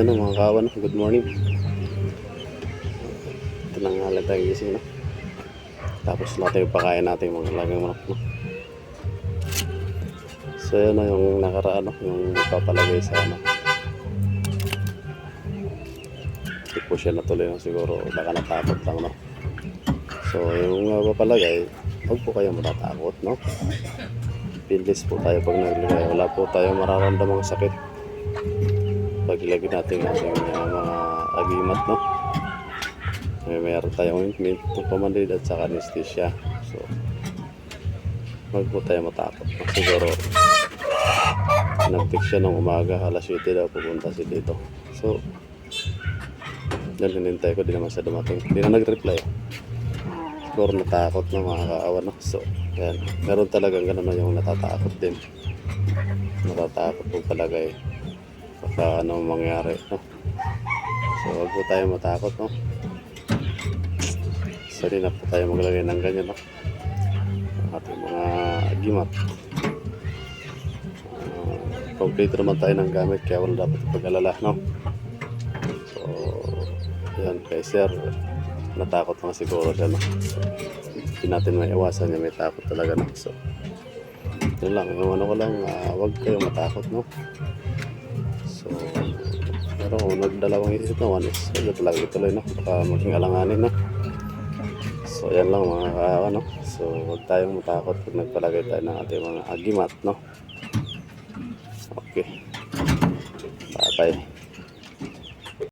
So yun mga kawan, good morning. Ito na nga lang tayo gising no. Tapos natin yung pakain natin mga lagang manok no. So yun na yung nakaraan yung papalagay sa ano. Hindi po siya natuloy no, siguro baka natakot lang no. So yung uh, papalagay, huwag po kayo matatakot no. Pilis po tayo pag naglagay. Wala po tayo mararamdamang sakit paglagay natin ang ating mga agimat, no? May meron tayong ointment, pamandid at saka anesthesia. So, wag po tayo matakot. no? Siguro, nag-text siya ng umaga, alas 7 daw pupunta si dito. So, yan hinintay ko, di naman siya dumating. Hindi na nag-reply. Siguro natakot na mga kaawa, no? So, yan. Meron talagang ganun na yung natatakot din. Natatakot po palagay baka ano mangyari no? so wag po tayo matakot no? Sali na po tayo maglagay ng ganyan no? Ang ating mga gimat uh, complete naman tayo ng gamit kaya wala dapat pag-alala no? So yan kay sir natakot na siguro siya no? So, hindi natin may iwasan niya may takot talaga no? So yun lang yung ano ko lang uh, wag kayo matakot no pero nagdalawang isip na one is, wala talaga ituloy, no? Baka maging alanganin, no? So, yan lang mga ka, ano? So, huwag tayong matakot pag nagpalagay tayo ng ating mga agimat, no? Okay. Bye-bye.